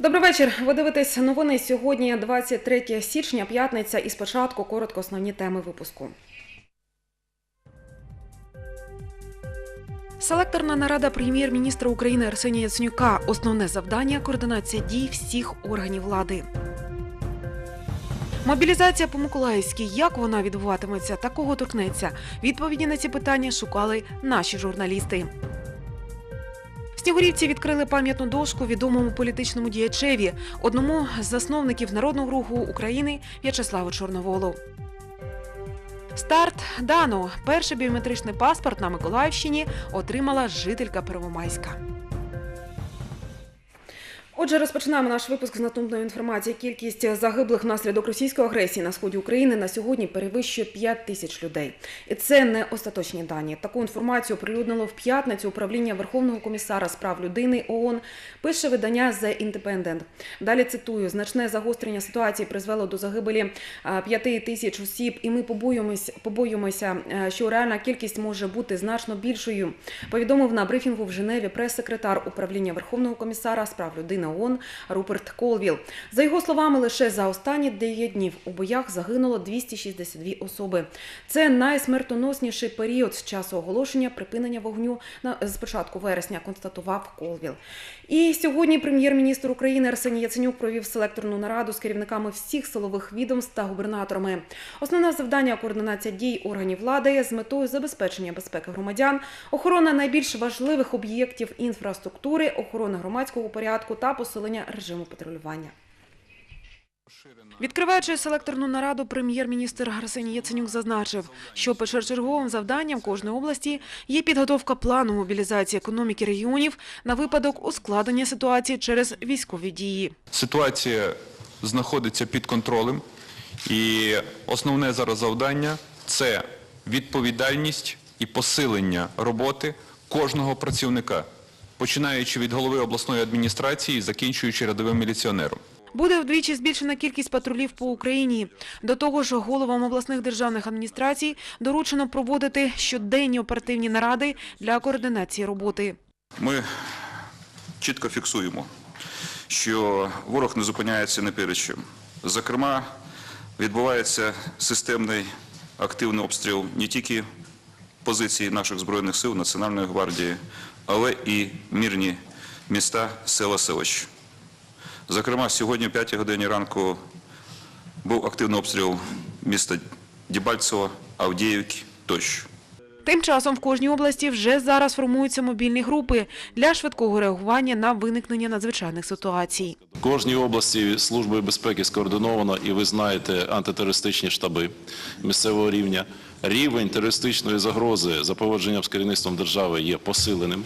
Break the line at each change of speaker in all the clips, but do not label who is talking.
Добрий вечір. Ви дивитесь новини сьогодні, 23 січня, п'ятниця. І спочатку коротко основні теми випуску. Селекторна нарада прем'єр-міністра України Арсенія Яценюка. Основне завдання координація дій всіх органів влади. Мобілізація по Миколаївській. Як вона відбуватиметься та кого торкнеться? Відповіді на ці питання шукали наші журналісти. Снігурівці відкрили пам'ятну дошку відомому політичному діячеві, одному з засновників народного руху України В'ячеславу Чорноволу. Старт дано. Перший біометричний паспорт на Миколаївщині отримала жителька Первомайська. Отже, розпочинаємо наш випуск з наступної інформації. Кількість загиблих внаслідок російської агресії на сході України на сьогодні перевищує 5 тисяч людей. І це не остаточні дані. Таку інформацію оприлюднило в п'ятницю управління Верховного комісара з прав людини ООН. Пише видання The Independent. Далі цитую: значне загострення ситуації призвело до загибелі 5 тисяч осіб, і ми побоюємося, е, що реальна кількість може бути значно більшою. Повідомив на брифінгу в Женеві прес-секретар управління Верховного комісара з прав людини ООН Руперт Колвіл. За його словами, лише за останні 9 днів у боях загинуло 262 особи. Це найсмертоносніший період з часу оголошення припинення вогню з початку вересня, констатував Колвіл. І сьогодні прем'єр-міністр України Арсеній Яценюк провів селекторну нараду з керівниками всіх силових відомств та губернаторами. Основне завдання координація дій органів влади з метою забезпечення безпеки громадян, охорона найбільш важливих об'єктів інфраструктури, охорона громадського порядку та посилення режиму патрулювання. Відкриваючи селекторну нараду, прем'єр-міністр Арсеній Яценюк зазначив, що першочерговим завданням кожної області є підготовка плану мобілізації економіки регіонів на випадок ускладнення ситуації через військові дії.
Ситуація знаходиться під контролем, і основне зараз завдання це відповідальність і посилення роботи кожного працівника, починаючи від голови обласної адміністрації закінчуючи рядовим міліціонером.
Буде вдвічі збільшена кількість патрулів по Україні. До того ж, головам обласних державних адміністрацій доручено проводити щоденні оперативні наради для координації роботи.
Ми чітко фіксуємо, що ворог не зупиняється не перед чим. Зокрема, відбувається системний активний обстріл не тільки позицій наших Збройних сил, Національної гвардії, але і мирні міста, села, селищ. Зокрема, сьогодні о 5 годині ранку був активний обстріл міста Дебальцево, Авдіївки тощо.
Тим часом в кожній області вже зараз формуються мобільні групи для швидкого реагування на виникнення надзвичайних ситуацій.
В кожній області службою безпеки скоординовано, і ви знаєте антитерористичні штаби місцевого рівня. Рівень терористичної загрози за поводженням з керівництвом держави є посиленим.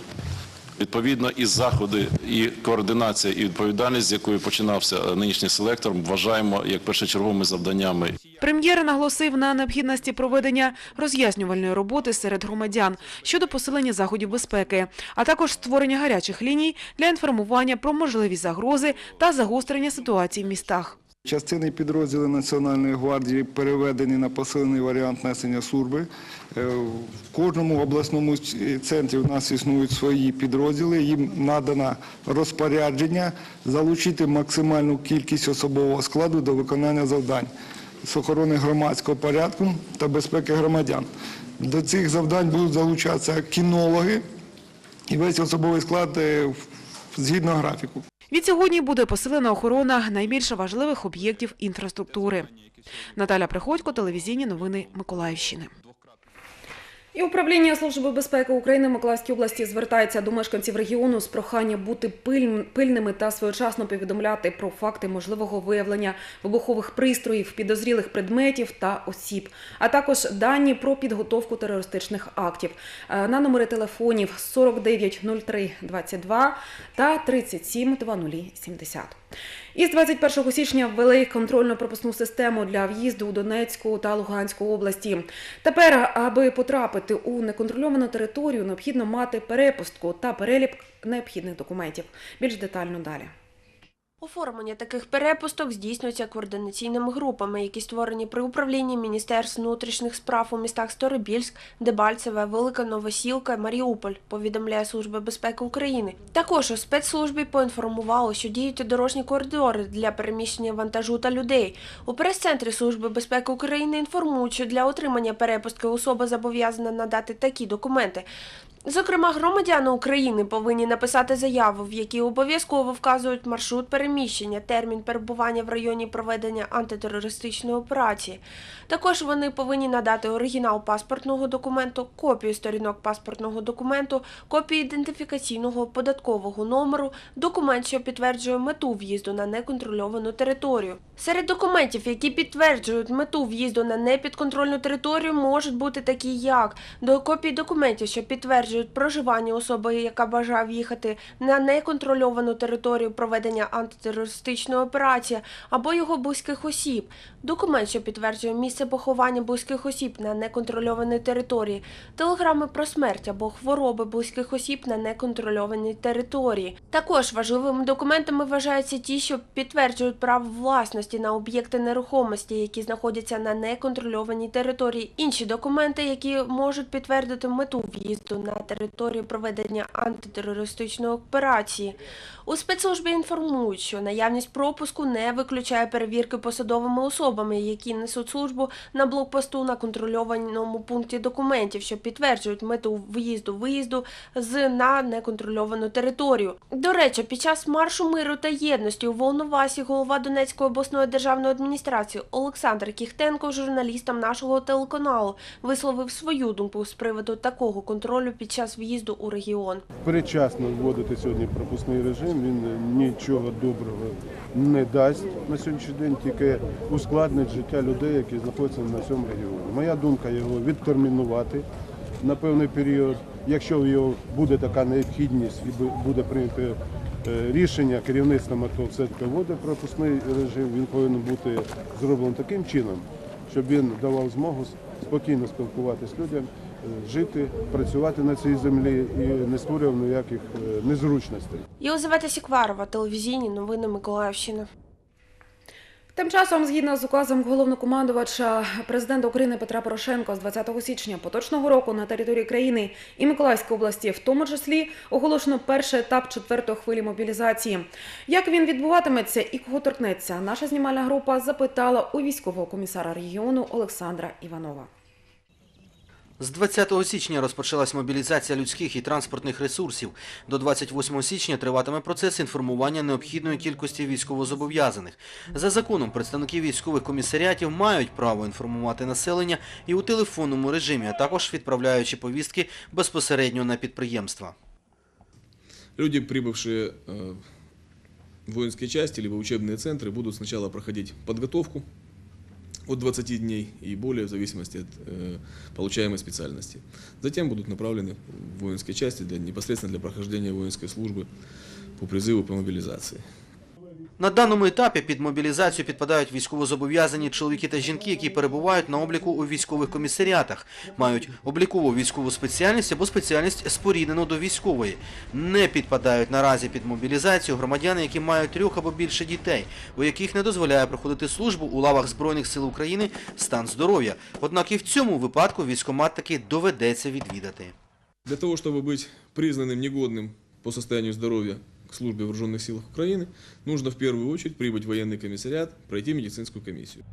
Відповідно, і заходи, і координація, і відповідальність, з якою починався нинішній селектор, вважаємо як першочерговими завданнями
Прем'єр наголосив на необхідності проведення роз'яснювальної роботи серед громадян щодо посилення заходів безпеки, а також створення гарячих ліній для інформування про можливі загрози та загострення ситуації в містах.
Частини підрозділів Національної гвардії переведені на посилений варіант несення служби. Е, В кожному обласному центрі у нас існують свої підрозділи. Їм надано розпорядження залучити максимальну кількість особового складу до виконання завдань з охорони громадського порядку та безпеки громадян. До цих завдань будуть залучатися кінологи і весь особовий склад е, згідно графіку.
Відсьогодні буде посилена охорона найбільш важливих об'єктів інфраструктури. Наталя Приходько, телевізійні новини Миколаївщини. І управління Служби безпеки України в Миколаївській області звертається до мешканців регіону з проханням бути пильними та своєчасно повідомляти про факти можливого виявлення вибухових пристроїв, підозрілих предметів та осіб, а також дані про підготовку терористичних актів Е, на номери телефонів 490322 та 372070. Із 21 січня ввели контрольно-пропускну систему для в'їзду у Донецьку та Луганську області. Тепер, аби потрапити у неконтрольовану територію, необхідно мати перепустку та перелік необхідних документів. Більш детально далі.
Оформлення таких перепусток здійснюється координаційними групами, які створені при управлінні Міністерств внутрішніх справ у містах Старобільськ, Дебальцеве, Велика Новосілка, Маріуполь, повідомляє Служба безпеки України. Також у спецслужбі поінформували, що діють дорожні коридори для переміщення вантажу та людей. У прес-центрі Служби безпеки України інформують, що для отримання перепустки особа зобов'язана надати такі документи. Зокрема, громадяни України повинні написати заяву, в якій обов'язково вказують маршрут переміщення, термін перебування в районі проведення антитерористичної операції. Також вони повинні надати оригінал паспортного документу, копію сторінок паспортного документу, копію ідентифікаційного податкового номеру, документ, що підтверджує мету в'їзду на неконтрольовану територію. Серед документів, які підтверджують мету в'їзду на непідконтрольну територію, можуть бути такі, як до копії документів, що підтверджують проживання особи, яка бажає в'їхати на неконтрольовану територію проведення антитерористичної операції, або його близьких осіб, документ, що підтверджує місце поховання близьких осіб на неконтрольованій території, телеграми про смерть або хвороби близьких осіб на неконтрольованій території. Також важливими документами вважаються ті, що підтверджують право власності на об'єкти нерухомості, які знаходяться на неконтрольованій території. Інші документи, які можуть підтвердити мету в'їзду на територію проведення антитерористичної операції. У спецслужбі інформують, що наявність пропуску не виключає перевірки посадовими особами, які несуть службу на блокпосту на контрольованому пункті документів, що підтверджують мету в'їзду-виїзду з на неконтрольовану територію. До речі, під час маршу миру та єдності у Волновасі голова Донецької обласної державної адміністрації Олександр Кіхтенко журналістам нашого телеканалу висловив свою думку з приводу такого контролю під час в'їзду у регіон.
Передчасно вводити сьогодні пропускний режим, він нічого доброго не дасть на сьогоднішній день, тільки ускладнить життя людей, які знаходяться на цьому регіоні. Моя думка його відтермінувати на певний період. Якщо його буде така необхідність і буде прийнято е, рішення керівництвом АТО все-таки вводить пропускний режим, він повинен бути зроблений таким чином, щоб він давав змогу спокійно спілкуватися з людям, жити, працювати на цій землі і не створював ніяких е, незручностей.
Єлизавета Сікварова, телевізійні новини Миколаївщини.
Тим часом, згідно з указом головнокомандувача президента України Петра Порошенка з 20 січня поточного року на території країни і Миколаївської області, в тому числі, оголошено перший етап четвертої хвилі мобілізації. Як він відбуватиметься і кого торкнеться, наша знімальна група запитала у військового комісара регіону Олександра Іванова.
З 20 січня розпочалась мобілізація людських і транспортних ресурсів. До 28 січня триватиме процес інформування необхідної кількості військовозобов'язаних. За законом представники військових комісаріатів мають право інформувати населення і у телефонному режимі, а також відправляючи повістки безпосередньо на підприємства.
Люди, прибывшие э, в воинские части либо учебные центры, будут сначала проходить подготовку от 20 дней и более в зависимости от э, получаемой специальности. Затем будут направлены в воинские части для, непосредственно для прохождения воинской службы по призыву по мобилизации.
На даному етапі під мобілізацію підпадають військовозобов'язані чоловіки та жінки, які перебувають на обліку у військових комісаріатах, мають облікову військову спеціальність або спеціальність споріднену до військової. Не підпадають наразі під мобілізацію громадяни, які мають трьох або більше дітей, у яких не дозволяє проходити службу у лавах Збройних сил України стан здоров'я. Однак і в цьому випадку військомат таки доведеться відвідати.
Для того, чтобы быть признанным негодным по состоянию здоровья к службе в вооруженных силах Украины, нужно в первую очередь прибыть в военный комиссариат, пройти медицинскую комиссию.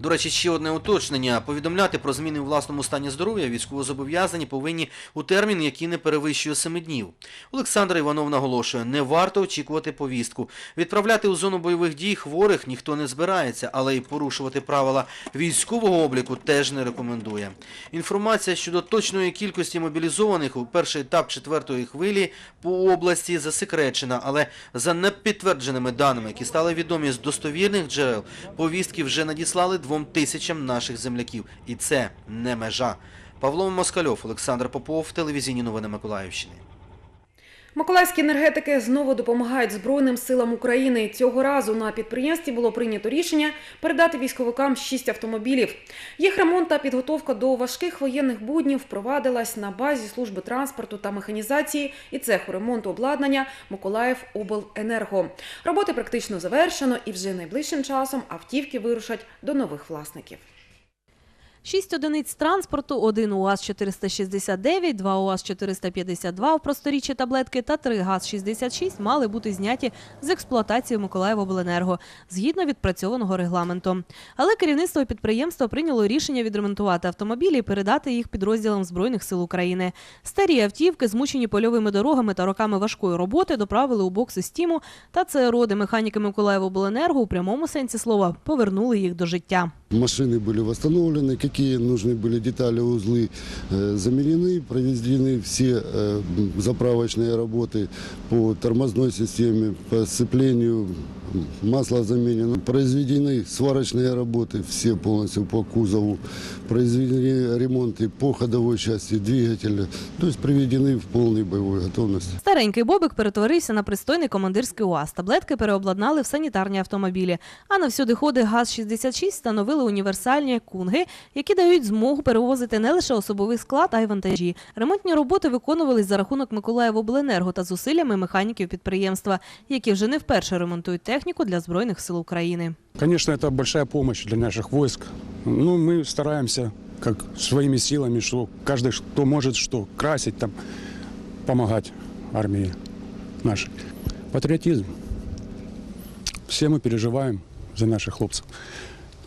До речі, ще одне уточнення. Повідомляти про зміни у власному стані здоров'я військовозобов'язані повинні у термін, який не перевищує 7 днів. Олександр Іванов наголошує, не варто очікувати повістку. Відправляти у зону бойових дій хворих ніхто не збирається, але й порушувати правила військового обліку теж не рекомендує. Інформація щодо точної кількості мобілізованих у перший етап четвертої хвилі по області засекречена, але за непідтвердженими даними, які стали відомі з достовірних джерел, повістки вже надіслали двом тисячам наших земляків. І це не межа. Павло Москальов, Олександр Попов, телевізійні новини Миколаївщини.
Миколаївські енергетики знову допомагають Збройним силам України. Цього разу на підприємстві було прийнято рішення передати військовикам 6 автомобілів. Їх ремонт та підготовка до важких воєнних буднів впровадилась на базі служби транспорту та механізації і цеху ремонту обладнання Миколаїв Обленерго. Роботи практично завершено, і вже найближчим часом автівки вирушать до нових власників.
Шість одиниць транспорту, один УАЗ-469, два УАЗ-452 в просторіччі таблетки та три ГАЗ-66 мали бути зняті з експлуатації Миколаївобленерго згідно відпрацьованого регламенту. Але керівництво підприємства прийняло рішення відремонтувати автомобілі і передати їх підрозділам Збройних сил України. Старі автівки, змучені польовими дорогами та роками важкої роботи, доправили у бокс-систему та ЦРО, де механіки Миколаївобленерго у прямому сенсі слова повернули їх до життя.
Машины были восстановлены, какие нужны были детали, узлы э, заменены, проведены все э, заправочные работы по тормозной системе, по сцеплению, масло заменено. Произведены сварочные работы, все полностью по кузову, произведены ремонты по ходовой части двигателя, то есть приведены в полной боевой готовности.
Старенький Бобик перетворився на пристойний командирський УАЗ. Таблетки переобладнали в санітарні автомобілі. А на всюди ходи ГАЗ-66 встановили універсальні кунги, які дають змогу перевозити не лише особовий склад, а й вантажі. Ремонтні роботи виконувались за рахунок Миколаївобленерго та зусиллями механіків підприємства, які вже не вперше ремонтують техніку для Збройних сил України.
Конечно, это большая помощь для наших войск. Ну, мы стараемся, как своими силами, что каждый, кто может, что красить, там, помогать армии нашей. Патриотизм. Все мы переживаем за наших хлопцев.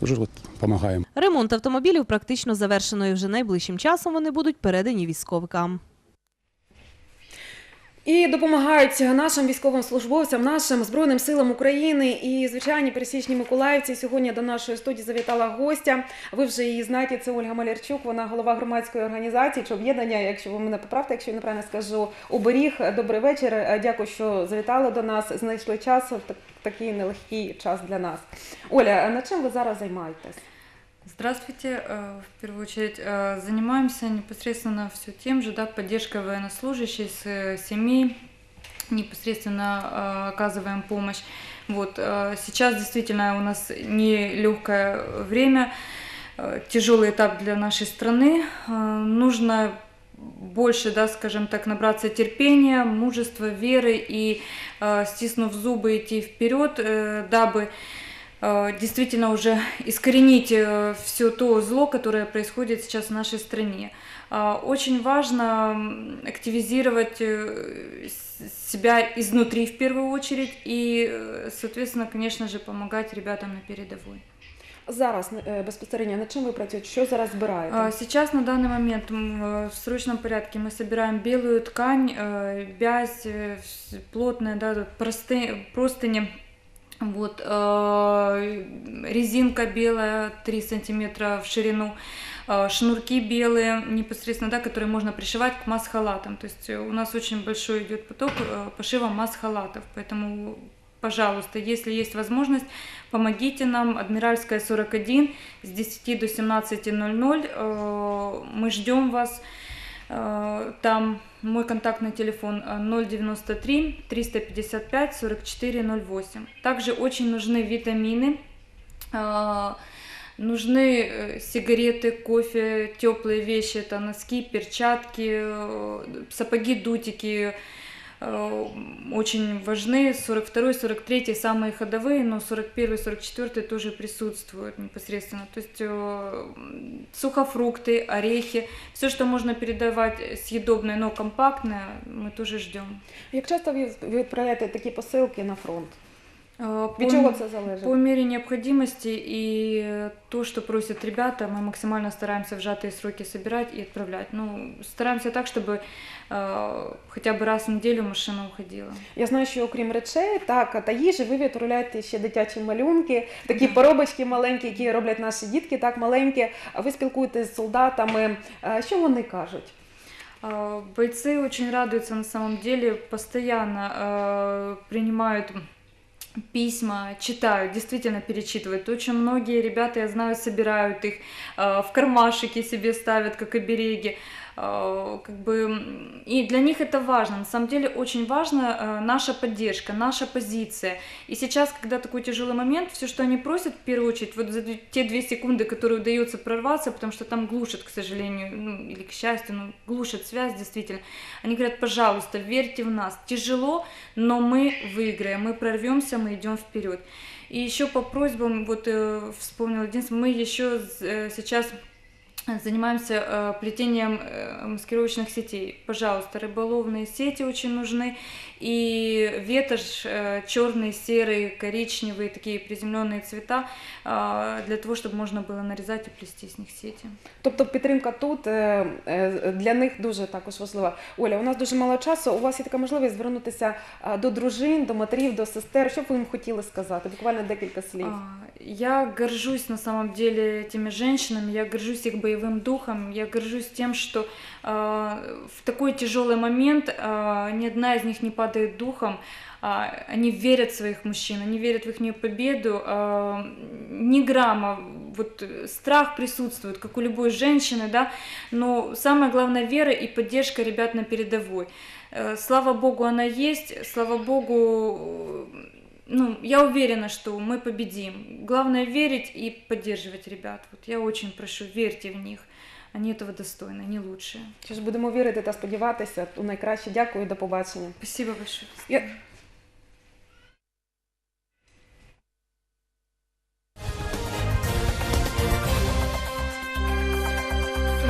Тоже от помогаем.
Ремонт автомобілів практично завершено і вже найближчим часом вони будуть передані військовикам.
І допомагають нашим військовим службовцям, нашим збройним силам України і звичайні пересічні миколаївці. Сьогодні до нашої студії завітала гостя. Ви вже її знаєте. Це Ольга Малярчук. Вона голова громадської організації чи об'єднання. Якщо ви мене поправте, якщо я неправильно скажу, оберіг. Добрий вечір. Дякую, що завітали до нас. Знайшли час в такий нелегкий час для нас. Оля, над чим ви зараз займаєтесь?
Здравствуйте. Э, В первую очередь э, занимаемся непосредственно все тем же, да, поддержкой военнослужащих, э, семей, непосредственно оказываем помощь. Вот, сейчас действительно у нас нелегкое время, тяжелый этап для нашей страны. Нужно больше, да, скажем так, набраться терпения, мужества, веры и, стиснув зубы, идти вперед, дабы действительно уже искоренить все то зло, которое происходит сейчас в нашей стране. А, Очень важно активизировать э, себя изнутри в первую очередь и, э, соответственно, конечно же, помогать ребятам на передовой.
Зараз безпосередньо над чим ви працюєте? Що зараз збираєте?
Сейчас на данный момент э, в срочном порядке мы собираем белую ткань, э, бязь, э, плотная, да, тут просты, простыни, вот, э, резинка белая 3 сантиметра в ширину, э, шнурки белые непосредственно, да, которые можно пришивать к масс-халатам. То есть э, у нас очень большой идет поток пошива масс-халатов, поэтому Пожалуйста, если есть возможность, помогите нам. Адмиральская 41 с 10 до 17.00. Э, Мы ждем вас. Э, Там мой контактный телефон э, 093 355 44 08. Также очень нужны витамины. э, Нужны э, сигареты, кофе, теплые вещи, это носки, перчатки, сапоги, дутики, очень важны. 42 43 самые ходовые, но 41 44 тоже присутствуют непосредственно. То есть э, м, сухофрукты, орехи, все, что можно передавать съедобное, но компактное, мы тоже ждем.
Як часто ви ви відправляєте такі посилки на фронт?
Э,
Від
по-
чого це залежить?
По мере необходимости и то, что просят ребята, мы максимально стараемся в сжатые сроки собирать и отправлять. Ну, стараемся так, чтобы э, хотя бы раз в неделю машина уходила.
Я знаю, що окрім речей, так та їжі, ви відправляєте ще дитячі малюнки, такі поробочки маленькі, які роблять наші дітки, так маленькі. А ви спілкуєтесь з солдатами. А Що вони кажуть?
А, Бойцы очень радуются на самом деле, постоянно э, принимают письма, читают, действительно перечитывают. Очень многие ребята, я знаю, собирают их в кармашики себе ставят, как обереги. Э, как бы, и для них это важно. На самом деле очень важна э, наша поддержка, наша позиция. И сейчас, когда такой тяжелый момент, все, что они просят, в первую очередь, вот за те две секунды, которые удается прорваться, потому что там глушат, к сожалению, ну, или к счастью, ну, глушат связь, действительно. Они говорят, пожалуйста, верьте в нас. Тяжело, но мы выиграем, мы прорвемся, мы идем вперед. И еще по просьбам, вот э, вспомнила единственное, мы еще сейчас занимаемся э, плетением э, маскировочных сетей. Пожалуйста, рыболовные сети очень нужны. И ветошь, э, черный, серый, коричневые, такие приземленные цвета, э, для того, чтобы можно было нарезать и плести с них сети.
Тобто підтримка тут е, е, для них дуже також важлива. Оля, у нас дуже мало часу. У вас є така можливість звернутися е, до дружин, до матерів, до сестер. Що б ви їм хотіли сказати? Буквально декілька слів.
А, Я горжусь на самом деле этими женщинами, я горжусь их боевым духом, я горжусь тем, что а, в такой тяжелый момент а, ни одна из них не падает духом. А, они верят в своих мужчин, они верят в их победу. а, ни грамма, вот страх присутствует, как у любой женщины, да, но самое главное вера и поддержка ребят на передовой. Э, Слава Богу, она есть, слава Богу, ну, я уверена, что мы победим. Главное верить и поддерживать ребят. Вот я очень прошу, верьте в них. Они этого достойны, они лучшие.
Що ж будемо вірити та сподіватися у найкраще. Дякую, до побачення.
Спасибо большое.
Я...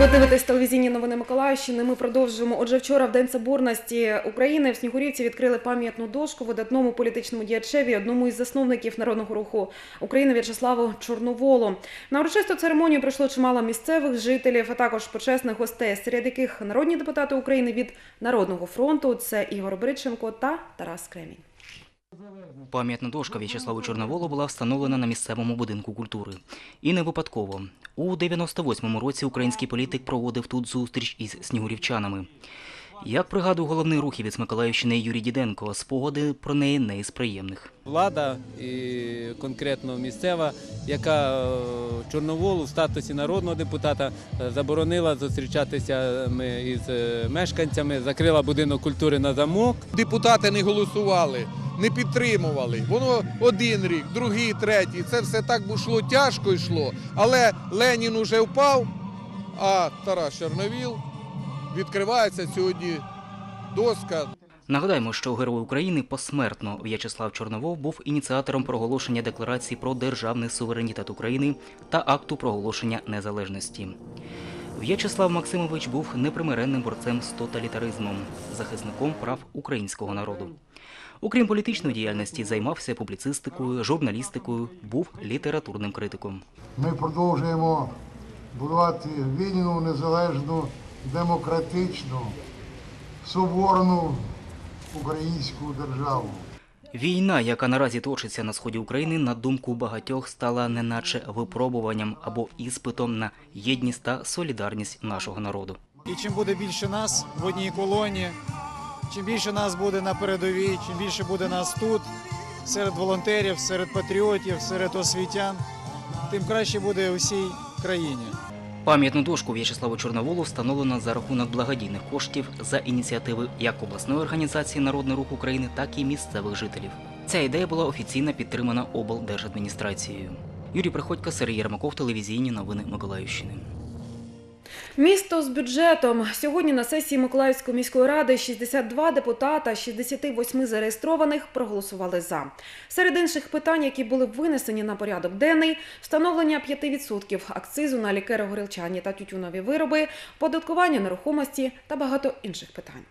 Ви дивитесь телевізійні новини Миколаївщини. Ми продовжуємо. Отже, вчора, в День Соборності України, в Снігурівці відкрили пам'ятну дошку видатному політичному діячеві, одному із засновників народного руху України В'ячеславу Чорноволу. На урочисту церемонію прийшло чимало місцевих жителів, а також почесних гостей, серед яких народні депутати України від Народного фронту це Ігор Бриченко та Тарас Кремінь.
Пам'ятна дошка В'ячеславу Чорноволу була встановлена на місцевому будинку культури. І не випадково. У 98-му році український політик проводив тут зустріч із снігурівчанами. Як пригадує головний рухівець Миколаївщини Юрій Діденко, спогади про неї не із приємних.
влада і конкретно місцева, яка е, Чорноволу в статусі народного депутата е, заборонила зустрічатися ми із е, мешканцями, закрила будинок культури на замок.
депутати не голосували, не підтримували. Воно один рік, другий, третій. Це все так йшло тяжко йшло. Але Ленін уже впав, а Тарас Чорновіл відкривається сьогодні доска.
Нагадаємо, що герой України посмертно В'ячеслав Чорновол був ініціатором проголошення декларації про державний суверенітет України та акту проголошення незалежності. В'ячеслав Максимович був непримиренним борцем з тоталітаризмом, захисником прав українського народу. Окрім політичної діяльності, займався публіцистикою, журналістикою, був літературним критиком.
Ми продовжуємо будувати вільну, незалежну, демократичну, соборну українську державу.
Війна, яка наразі точиться на сході України, на думку багатьох стала неначе випробуванням або іспитом на єдність та солідарність нашого народу.
І чим буде більше нас в одній колоні, чим більше нас буде на передовій, чим більше буде нас тут, серед волонтерів, серед патріотів, серед освітян, тим краще буде усій країні.
Пам'ятну дошку В'ячеславу Чорноволу встановлено за рахунок благодійних коштів за ініціативи як обласної організації Народний рух України, так і місцевих жителів. Ця ідея була офіційно підтримана облдержадміністрацією. Юрій Приходько, Сергій Ярмаков, телевізійні новини Миколаївщини.
Місто з бюджетом. Сьогодні на сесії Миколаївської міської ради 62 депутата, 68 зареєстрованих проголосували за. Серед інших питань, які були винесені на порядок денний, встановлення 5% акцизу на лікеро-горілчані та тютюнові вироби, податкування нерухомості та багато інших питань.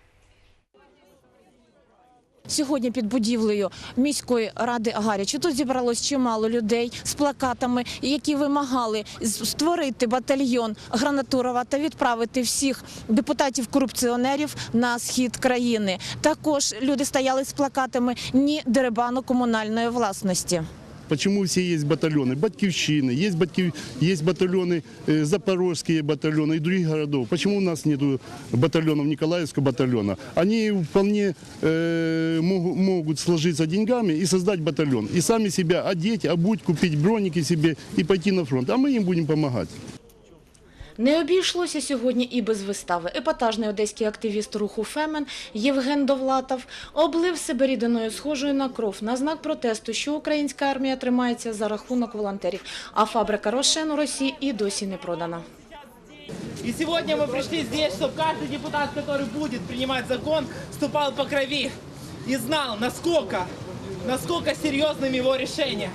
Сьогодні під будівлею міської ради Гарячі тут зібралось чимало людей з плакатами, які вимагали створити батальйон Гранатурова та відправити всіх депутатів-корупціонерів на схід країни. Також люди стояли з плакатами ні дерибану комунальної власності
Почему все есть батальоны? Батькивщины, есть, батькив... есть батальоны, э, запорожские батальоны и других городов. Почему у нас нет батальонов Николаевского батальона? Они вполне э, могу- могут сложиться деньгами и создать батальон. И сами себя одеть, обуть, купить броники себе и пойти на фронт. А мы им будем помогать.
Не обійшлося сьогодні і без вистави. Епатажний одеський активіст руху Фемен Євген Довлатов облив себе рідиною схожою на кров на знак протесту, що українська армія тримається за рахунок волонтерів, а фабрика Рошен у Росії і досі не продана.
И сегодня мы пришли здесь, чтобы каждый депутат, который будет принимать закон, ступал по крови и знал, насколько, насколько серьезным его решение.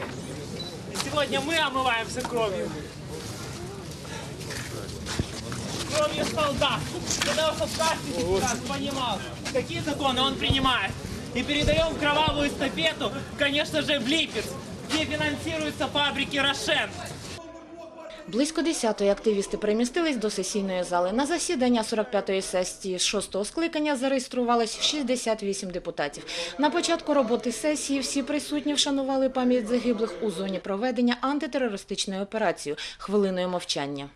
И сегодня мы омываемся кровью. Кровью солдат. Для того, чтобы каждый депутат понимал, какие законы он принимает. И передаем кровавую эстафету, конечно же, в Липецк, где финансируются фабрики «Рошен».
Близько десятої активісти перемістились до сесійної зали. На засідання 45-ї сесії 6-го скликання зареєструвалось 68 депутатів. На початку роботи сесії всі присутні вшанували пам'ять загиблих у зоні проведення антитерористичної операції хвилиною мовчання.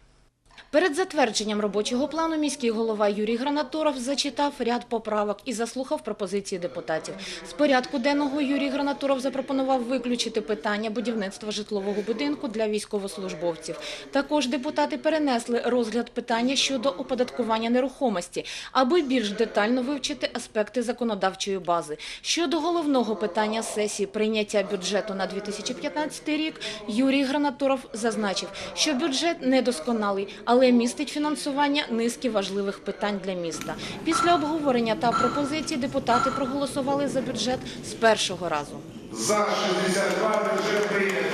Перед затвердженням робочого плану міський голова Юрій Гранатуров зачитав ряд поправок і заслухав пропозиції депутатів. З порядку денного Юрій Гранатуров запропонував виключити питання будівництва житлового будинку для військовослужбовців. Також депутати перенесли розгляд питання щодо оподаткування нерухомості, аби більш детально вивчити аспекти законодавчої бази. Щодо головного питання сесії прийняття бюджету на 2015 рік, Юрій Гранатуров зазначив, що бюджет недосконалий, але містить фінансування низки важливих питань для міста. Після обговорення та пропозицій депутати проголосували за бюджет з першого разу.
За 62 бюджет принят.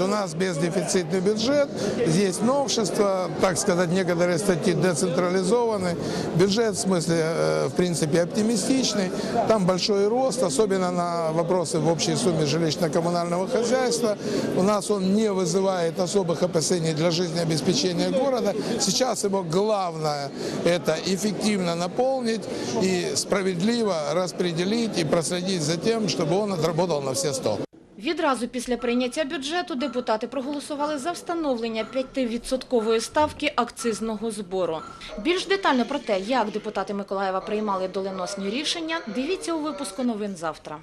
У нас бездефицитный бюджет, здесь новшества, так сказать, некоторые статьи децентрализованы. Бюджет в смысле, э, в принципе, оптимистичный. Там большой рост, особенно на вопросы в общей сумме жилищно-коммунального хозяйства. У нас он не вызывает особых опасений для жизнеобеспечения города. Сейчас его главное – это эффективно наполнить и справедливо распределить и проследить за тем, чтобы он отработал на все сто.
Відразу після прийняття бюджету депутати проголосували за встановлення 5-відсоткової ставки акцизного збору. Більш детально про те, як депутати Миколаєва приймали доленосні рішення, дивіться у випуску новин завтра.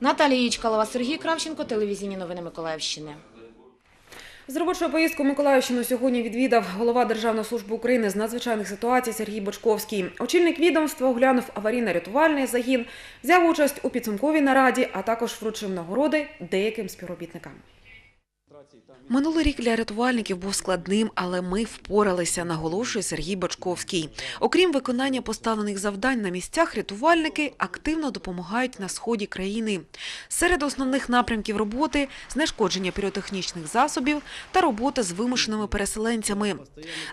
Наталія Ічкалова, Сергій Кравченко, телевізійні новини Миколаївщини.
З робочою поїздку Миколаївщину сьогодні відвідав голова Державної служби України з надзвичайних ситуацій Сергій Бочковський. Очільник відомства оглянув аварійно-рятувальний загін, взяв участь у підсумковій нараді, а також вручив нагороди деяким співробітникам. Минулий рік для рятувальників був складним, але ми впоралися, наголошує Сергій Бочковський. Окрім виконання поставлених завдань на місцях, рятувальники активно допомагають на сході країни. Серед основних напрямків роботи знешкодження піротехнічних засобів та робота з вимушеними переселенцями.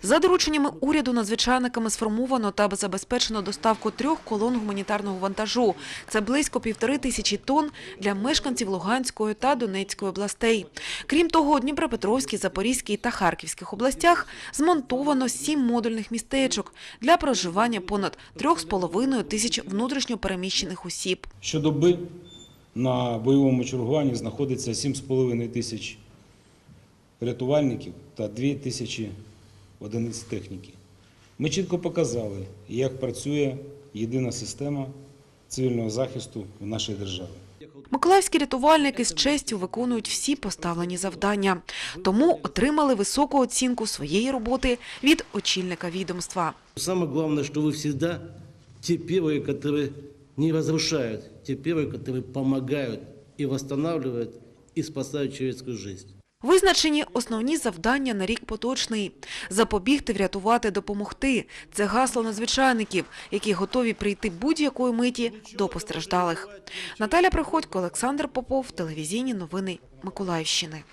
За дорученнями уряду надзвичайниками сформовано та забезпечено доставку трьох колон гуманітарного вантажу. Це близько півтори тисячі тонн для мешканців Луганської та Донецької областей. Крім того, у Дніпропетровській, Запорізькій та Харківських областях змонтовано сім модульних містечок для проживання понад трьох з половиною тисяч внутрішньопереміщених осіб.
Щодоби на бойовому чергуванні знаходиться 7,5 тисяч рятувальників та 2 тисячі одиниць техніки. Ми чітко показали, як працює єдина система цивільного захисту в нашій державі.
Миколаївські рятувальники з честю виконують всі поставлені завдання, тому отримали високу оцінку своєї роботи від очільника відомства.
Самое главное, что вы всегда те первые, которые не разрушают, те первые, которые помогают и восстанавливают, и спасают человеческую жизнь.
Визначені основні завдання на рік поточний – запобігти, врятувати, допомогти. Це гасло надзвичайників, які готові прийти будь-якої миті до постраждалих. Наталя Приходько, Олександр Попов, телевізійні новини Миколаївщини.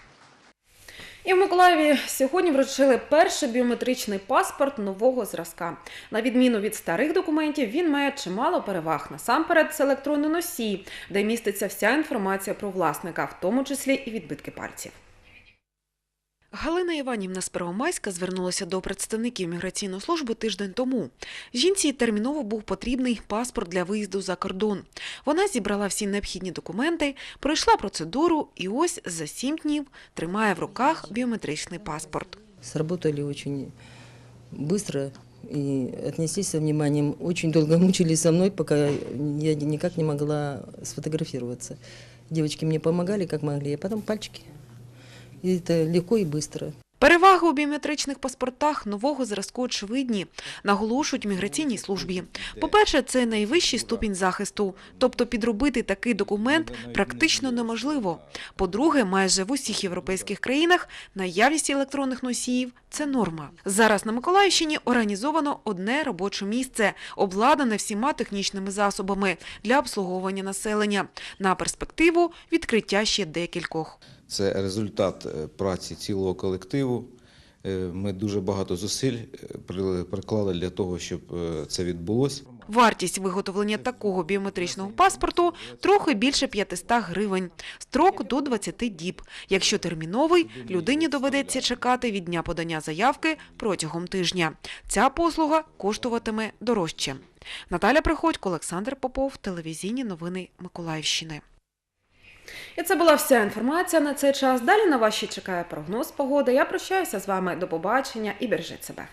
І в Миколаєві сьогодні вручили перший біометричний паспорт нового зразка. На відміну від старих документів, він має чимало переваг. Насамперед, це електронний носій, де міститься вся інформація про власника, в тому числі і відбитки пальців. Галина Іванівна з Первомайська звернулася до представників міграційної служби тиждень тому. Жінці терміново був потрібний паспорт для виїзду за кордон. Вона зібрала всі необхідні документи, пройшла процедуру і ось за сім днів тримає в руках біометричний паспорт.
Сработали очень быстро и отнеслись со вниманием. Очень долго мучились со мной, я никак не могла сфотографироваться. Девочки мне помогали, как могли, а потом пальчики. И это легко и быстро.
Переваги у біометричних паспортах нового зразку очевидні, наголошують міграційній службі. По-перше, це найвищий ступінь захисту, тобто підробити такий документ практично неможливо. По-друге, майже в усіх європейських країнах наявність електронних носіїв це норма. Зараз на Миколаївщині організовано одне робоче місце, обладнане всіма технічними засобами для обслуговування населення. На перспективу відкриття ще декількох.
Це результат е, праці цілого колективу. Е, Ми дуже багато зусиль е, приклали для того, щоб це відбулося.
Вартість виготовлення такого біометричного паспорту трохи більше 500 гривень. Строк до 20 діб. Якщо терміновий, людині доведеться чекати від дня подання заявки протягом тижня. Ця послуга коштуватиме дорожче. Наталя Приходько, Олександр Попов, телевізійні новини Миколаївщини. І це була вся інформація на цей час. Далі на ще чекає прогноз погоди. Я прощаюся з вами. До побачення і бережіть себе.